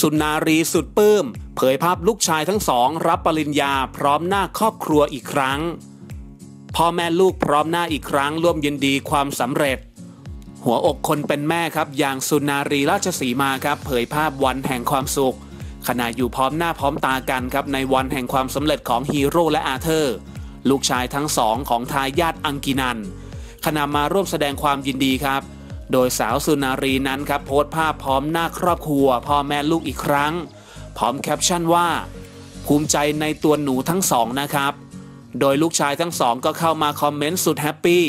สุนารีสุดปลื้ม เผยภาพลูกชายทั้งสอง รับปริญญาพร้อมหน้าครอบครัวอีกครั้ง พ่อแม่ลูกพร้อมหน้าอีกครั้งร่วมยินดีความสำเร็จ หัวอกคนเป็นแม่ครับ อย่างสุนารีราชสีมาครับ เผยภาพวันแห่งความสุข ขณะอยู่พร้อมหน้าพร้อมตากันครับในวันแห่งความสำเร็จของฮีโร่และอาเธอร์ ลูกชายทั้งสองของทายาทอังกินันขณะมาร่วมแสดงความยินดีครับ โดยสาวสุนารีนั้นครับโพสต์ภาพพร้อมหน้าครอบครัว พ่อแม่ลูกอีกครั้ง พร้อมแคปชั่นว่า ภูมิใจในตัวหนูทั้งสองนะครับ โดยลูกชายทั้งสองก็เข้ามาคอมเมนต์สุดแฮปปี้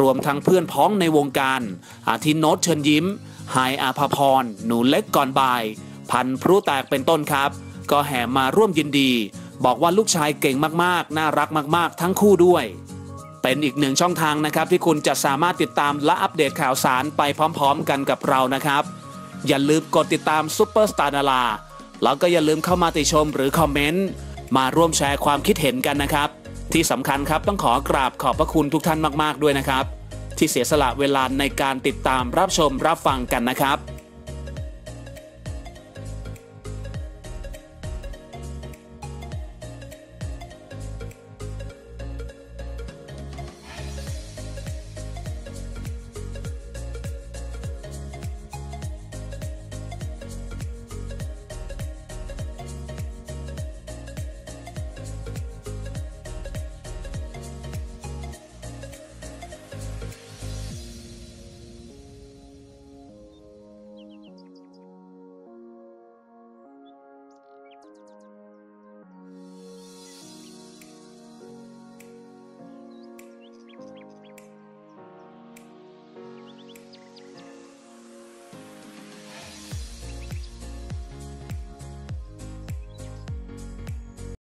รวมทั้งเพื่อนพ้องในวงการ อาทิโนตเชิญยิ้มไฮอาภพร หนูเล็กก่อนบ่าย พันพรุแตกเป็นต้นครับ ก็แห่มาร่วมยินดี บอกว่าลูกชายเก่งมากๆ น่ารักมากๆ ทั้งคู่ด้วย เป็นอีกหนึ่งช่องทางนะครับที่คุณจะสามารถติดตามและอัปเดตข่าวสารไปพร้อมๆ กันกับเรานะครับ อย่าลืมกดติดตามซุปเปอร์สตาร์ดาราแล้วก็อย่าลืมเข้ามาติชมหรือคอมเมนต์มาร่วมแชร์ความคิดเห็นกันนะครับ ที่สำคัญครับต้องขอกราบขอบพระคุณทุกท่านมากๆด้วยนะครับ ที่เสียสละเวลาในการติดตามรับชมรับฟังกันนะครับ